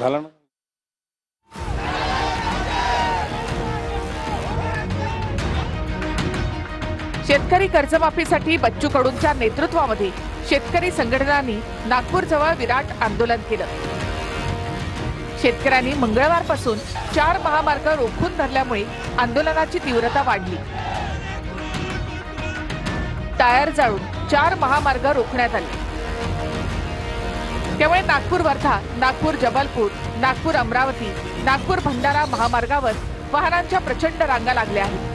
झालं ना? शेतकरी कर्जमाफीसाठी बच्चू कडूंच्या नेतृत्वामध्ये शेतकरी संघटनांनी नागपूरजवळ विराट आंदोलन केलं. शेतकऱ्यांनी मंगळवारपासून चार महामार्ग रोखून धरल्यामुळे आंदोलनाची तीव्रता वाढली. टायर जाळून चार महामार्ग रोखण्यात आले. त्यामुळे नागपूर वर्धा नागपूर जबलपूर नागपूर अमरावती नागपूर भंडारा महामार्गावर वाहनांच्या प्रचंड रांगा लागल्या आहेत.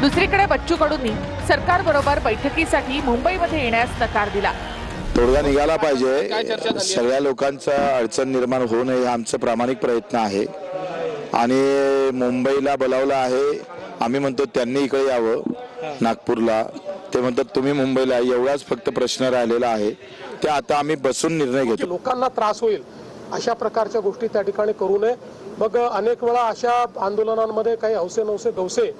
दुसरीकडे बच्चू कडूंनी सरकारबरोबर बैठकीसाठी मुंबईमध्ये येण्यास नकार दिला. तोडगा निघाला पाहिजे? सगळ्या लोकांचा अडचण निर्माण होऊ नये हा आमचं प्रामाणिक प्रयत्न आहे. आणि मुंबईला बोलावलं आहे. आम्ही म्हणतो त्यांनी इकडे यावं नागपूरला. ते म्हणतात तुम्ही मुंबईला एवढाच फक्त प्रश्न राहिलेला आहे. ते आता आम्ही बसून निर्णय घेतो. लोकांना त्रास होईल. अशा प्रकारच्या गोष्टी त्या ठिकाणी करू नये. मग अनेक वेळा अशा आंदोलनांमध्ये काही हौसे नवसे गवसे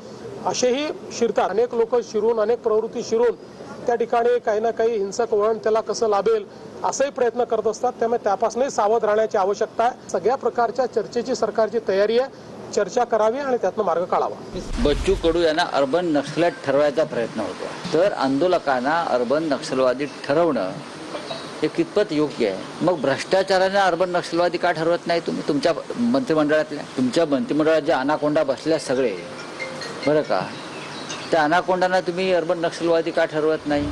असेही शिरतात. अनेक लोक शिरून अनेक प्रवृत्ती शिरून त्या ठिकाणी काही ना काही हिंसक वळण त्याला कसं लाभेल असेही प्रयत्न करत असतात. त्यामुळे त्यापासूनही सावध राहण्याची आवश्यकता आहे. सगळ्या प्रकारच्या चर्चेची सरकारची तयारी आहे. चर्चा करावी आणि त्यातनं मार्ग काढावा. बच्चू कडू यांना अर्बन नक्षलात ठरवायचा प्रयत्न होतो. तर आंदोलकांना अर्बन नक्षलवादी ठरवणं हे कितपत योग्य आहे? मग भ्रष्टाचाराने अर्बन नक्षलवादी का ठरवत नाही तुम्ही? तुमच्या मंत्रिमंडळातल्या तुमच्या मंत्रिमंडळात जे अनाकोंडा बसल्या सगळे बरं का? त्या अनाकोंडांना तुम्ही अर्बन नक्षलवादी का ठरवत नाही?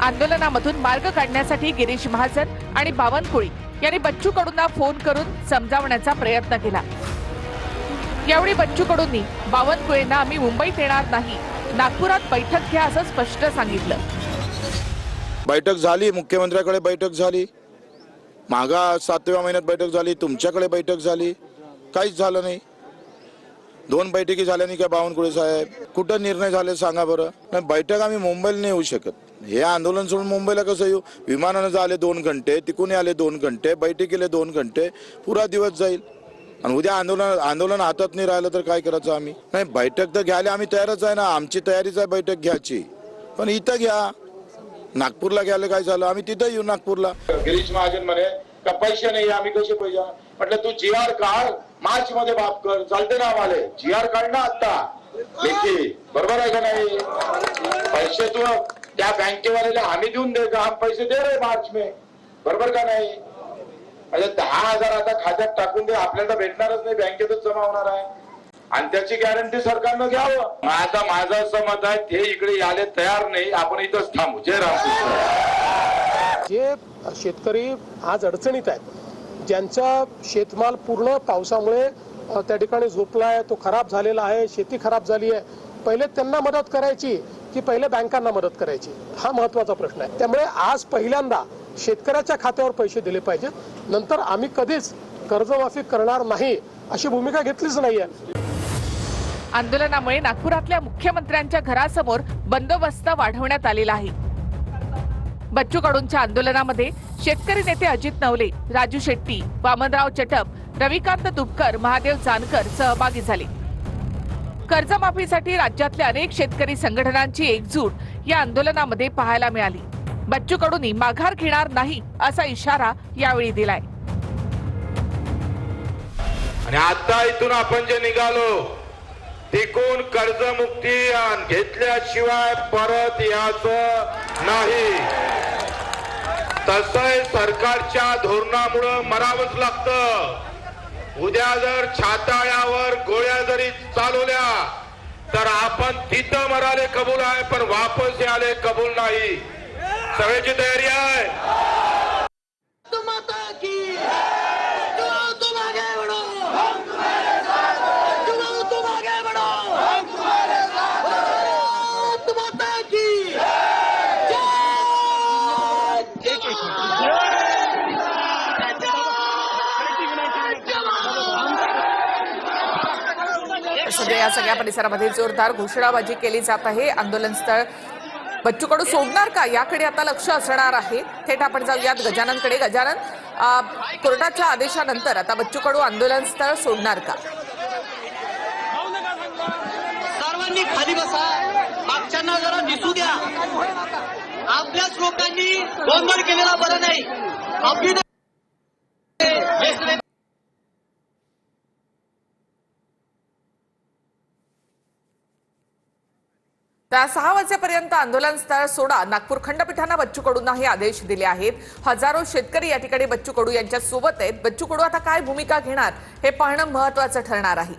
आंदोलनामधून मार्ग काढण्यासाठी गिरीश महाजन आणि बावनकुळी यांनी बच्चू कडूंना फोन करून समजावण्याचा प्रयत्न केला. यावेळी बच्चू कडूंनी बावनकुळेंना आम्ही मुंबईत येणार नाही. नागपुरात बैठक घ्या असं स्पष्ट सांगितलं. बैठक झाली मुख्यमंत्र्याकडे बैठक झाली. मागा सातव्या महिन्यात बैठक झाली तुमच्याकडे बैठक झाली. काहीच झालं नाही. दोन बैठकी झाल्या नाही का बावनकुळे साहेब? कुठं निर्णय झाले सांगा बरं? नाही बैठक आम्ही मुंबईला नाही येऊ शकत. हे आंदोलन सोडून मुंबईला कसं येऊ? विमानानं आले दोन घंटे तिकून आले दोन घंटे बैठकीले दोन घंटे पुरा दिवस जाईल. आणि उद्या आंदोलन आंदोलन हातात नाही राहिलं तर काय करायचं आम्ही? नाही बैठक तर घ्यायला आम्ही तयारच आहे ना. आमची तयारीच आहे बैठक घ्यायची. पण इथं घ्या. नागपूरला गेलं काय झालं? आम्ही तिथं येऊ नागपूरला. गिरीश महाजन म्हणे का पैसे नाही आम्ही कसे पैसे म्हटलं तू जी आर काढ. मार्च मध्ये बाप कर. चालते ना आम्हाला. जी आर काढ ना आता. लेखी बरोबर आहे का नाही? पैसे तू त्या बँकेवाल्याला हमी देऊन दे. का हम पैसे दे रे मार्च मे बरोबर का नाही? म्हणजे दहा हजार आता खात्यात टाकून दे आपल्याला भेटणारच नाही बँकेतच जमा होणार आहे. आणि त्याची गॅरंटी सरकारनं घ्यावं. माझा माझं असं मत आहे ते इकडे याले तयार नाही आपण इथंच थांबू. जय रामकृष्ण जे शेतकरी आज अडचणीत आहेत ज्यांचा शेतमाल पूर्ण पावसामुळे त्या ठिकाणी झोपला आहे तो खराब झालेला आहे शेती खराब झाली आहे पहिले त्यांना मदत करायची की पहिले बँकांना मदत करायची? हा महत्त्वाचा प्रश्न आहे. त्यामुळे आज पहिल्यांदा शेतकऱ्याच्या खात्यावर पैसे दिले पाहिजेत. नंतर आम्ही कधीच कर्जमाफी करणार नाही अशी भूमिका घेतलीच नाहीये. आंदोलनामुळे नागपुरातल्या मुख्यमंत्र्यांच्या घरासमोर बंदोबस्त वाढवण्यात आलेला आहे. बच्चू कडूंच्या आंदोलनामध्ये शेतकरी नेते अजित नवले राजू शेट्टी वामनराव चटप रविकांत तुपकर महादेव जानकर सहभागी झाले. कर्जमाफीसाठी राज्यातल्या अनेक शेतकरी संघटनांची एकजूट या आंदोलनामध्ये पाहायला मिळाली. बच्चू कडूनी माघार घेणार नाही असा इशारा यावेळी दिलाय. आणि आता इथून आपण जे निघालो तिकून कर्जमुक्ती मुक्ती घेतल्याशिवाय परत याच नाही. तसंय सरकारच्या धोरणामुळं मरावंच लागतं. उद्या जर छाताळ्यावर गोळ्या जरी चालवल्या तर आपण तिथं मराले कबूल आहे पण वापस याले कबूल नाही. सगळ्याची तयारी आहे. तुम माता की चुनाव तुम आगे बढ़ो चुनाव तुम आगे बढ़ो भारत माता की जय! सध्या या सगळ्या परिसरामध्ये जोरदार घोषणाबाजी केली जात आहे. आंदोलन स्थळ बच्चू कडू सोडणार का? याकडे आता लक्ष असणार आहे. थेट आपण जाऊयात गजाननकडे. गजानन कोर्टाच्या आदेशानंतर आता बच्चू कडू आंदोलन स्थळ सोडणार का? सर्वांनी खाली बसा. मागच्यांना जरा दिसू द्या. आपल्याच लोकांनी गोंधळ केलेला बरं नाही. त्या सहा वाजेपर्यंत आंदोलन स्थळ सोडा. नागपूर खंडपीठानं बच्चू कडूंना हे आदेश दिले आहेत. हजारो शेतकरी या ठिकाणी बच्चू कडू यांच्या सोबत आहेत. बच्चू कडू आता काय भूमिका घेणार हे पाहणं महत्वाचं ठरणार आहे.